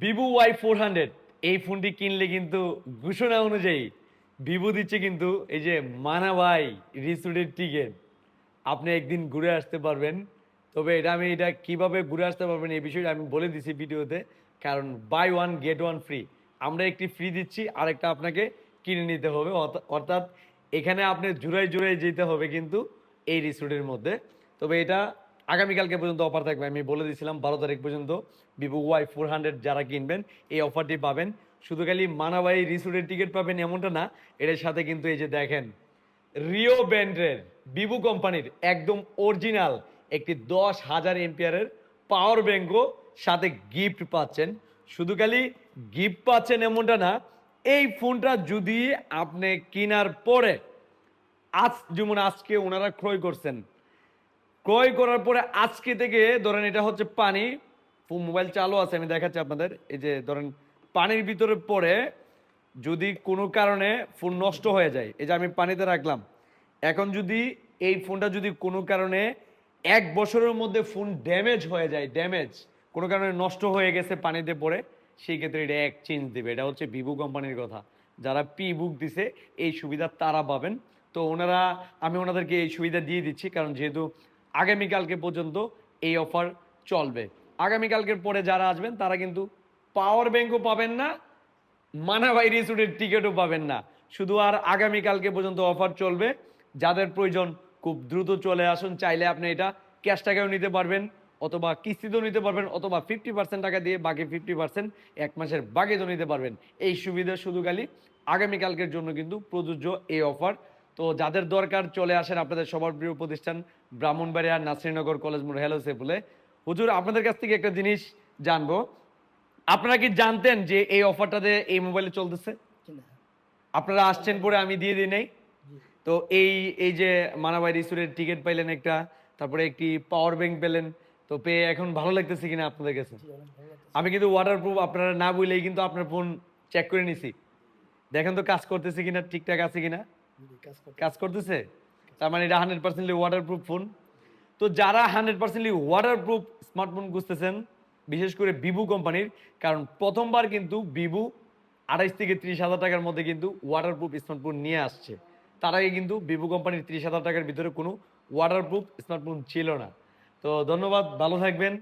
Vivo Y four hundred এই ফোনটি কিনলে কিন্তু ঘোষণা অনুযায়ী ভিভো দিচ্ছে কিন্তু এই যে মানাবাই রিসুডের টিকিট। আপনি একদিন ঘুরে আসতে পারবেন। তবে এটা আমি এটা কীভাবে ঘুরে আসতে পারবেন এই বিষয়টা আমি বলে দিছি ভিডিওতে, কারণ buy one get one free আমরা একটি ফ্রি দিচ্ছি, আরেকটা আপনাকে কিনে নিতে হবে। অর্থ- অর্থাৎ এখানে আপনি জুড়াই জুড়াই যেতে হবে কিন্তু এই রিসুডের মধ্যে। তবে এটা আগামীকালকে পর্যন্ত অফার থাকবে। আমি বলে দিয়েছিলাম, বারো তারিখ পর্যন্ত ভিভো ওয়াই ফোর হান্ড্রেড যারা কিনবেন, এই অফারটি পাবেন। শুধু খালি মানাবাই রিসুডের টিকিট পাবেন এমনটা না, এটার সাথে কিন্তু এই যে দেখেন রিও ব্যান্ডের ভিভো কোম্পানির একদম অরিজিনাল একটি দশ হাজার এমপিয়ারের পাওয়ার ব্যাঙ্কও সাথে গিফট পাচ্ছেন। শুধু খালি গিফট পাচ্ছেন এমনটা না, এই ফোনটা যদি আপনি কেনার পরে, আজ যেমন আজকে ওনারা ক্রয় করছেন ক্রয় করার পরে আজকে থেকে ধরেন এটা হচ্ছে পানি। মোবাইল চালু আছে, আমি দেখাচ্ছি আপনাদের। এই যে ধরেন পানির ভিতরে পরে যদি কোনো কারণে ফোন নষ্ট হয়ে যায়, এই যে আমি পানিতে রাখলাম। এখন যদি এই ফোনটা যদি কোনো কারণে এক বছরের মধ্যে ফোন ড্যামেজ হয়ে যায় ড্যামেজ কোনো কারণে নষ্ট হয়ে গেছে পানিতে পড়ে, সেই ক্ষেত্রে এটা এক্সচেঞ্জ দেবে। এটা হচ্ছে ভিভো কোম্পানির কথা। যারা পি বুক দিছে, এই সুবিধা তারা পাবেন। তো ওনারা, আমি ওনাদেরকে এই সুবিধা দিয়ে দিচ্ছি, কারণ যেহেতু আগামীকালকে পর্যন্ত এই অফার চলবে। আগামীকালকের পরে যারা আসবেন, তারা কিন্তু পাওয়ার ব্যাংকও পাবেন না, মানাবাই রিসুটের টিকিটও পাবেন না। শুধু আর আগামীকালকে পর্যন্ত অফার চলবে। যাদের প্রয়োজন, খুব দ্রুত চলে আসুন। চাইলে আপনি এটা ক্যাশ টাকাও নিতে পারবেন, অথবা কিস্তিতেও নিতে পারবেন, অথবা ফিফটি পার্সেন্ট টাকা দিয়ে বাকি ফিফটি পার্সেন্ট এক মাসের বাকিতেও নিতে পারবেন। এই সুবিধা শুধু খালি আগামীকালকের জন্য কিন্তু প্রযোজ্য এই অফার তো যাদের দরকার চলে আসেন আপনাদের সবার প্রিয় প্রতিষ্ঠান ব্রাহ্মণবাড়িয়া নাসিরনগর কলেজ মোড় হ্যালো সেপুলে হুজুর আপনাদের কাছ থেকে একটা জিনিস জানব। আপনারা কি জানতেন যে এই অফারটাতে এই মোবাইলে চলতেছে? আপনারা আসছেন পরে আমি দিয়ে দিই নাই। তো এই এই যে মানাবাই রিসুরের টিকিট পাইলেন একটা তারপরে একটি পাওয়ার ব্যাংক পেলেন। তো পেয়ে এখন ভালো লাগতেছে কিনা আপনাদের কাছে? আমি কিন্তু ওয়াটারপ্রুফ আপনারা না বললেই কিন্তু আপনার ফোন চেক করে নিছি। দেখেন তো কাজ করতেছে কিনা ঠিকঠাক আছে কিনা? কাজ করতেছে। তার মানে এটা হান্ড্রেড পার্সেন্টলি ওয়াটারপ্রুফ ফোন তো যারা হান্ড্রেড পার্সেন্টলি ওয়াটারপ্রুফ স্মার্টফোন খুঁজতেছেন, বিশেষ করে ভিভো কোম্পানির, কারণ প্রথমবার কিন্তু ভিভো আড়াইশ থেকে ত্রিশ হাজার টাকার মধ্যে কিন্তু ওয়াটারপ্রুফ স্মার্টফোন নিয়ে আসছে। তার আগে কিন্তু ভিভো কোম্পানির ত্রিশ হাজার টাকার ভিতরে কোনো ওয়াটারপ্রুফ স্মার্টফোন ছিল না। তো ধন্যবাদ, ভালো থাকবেন।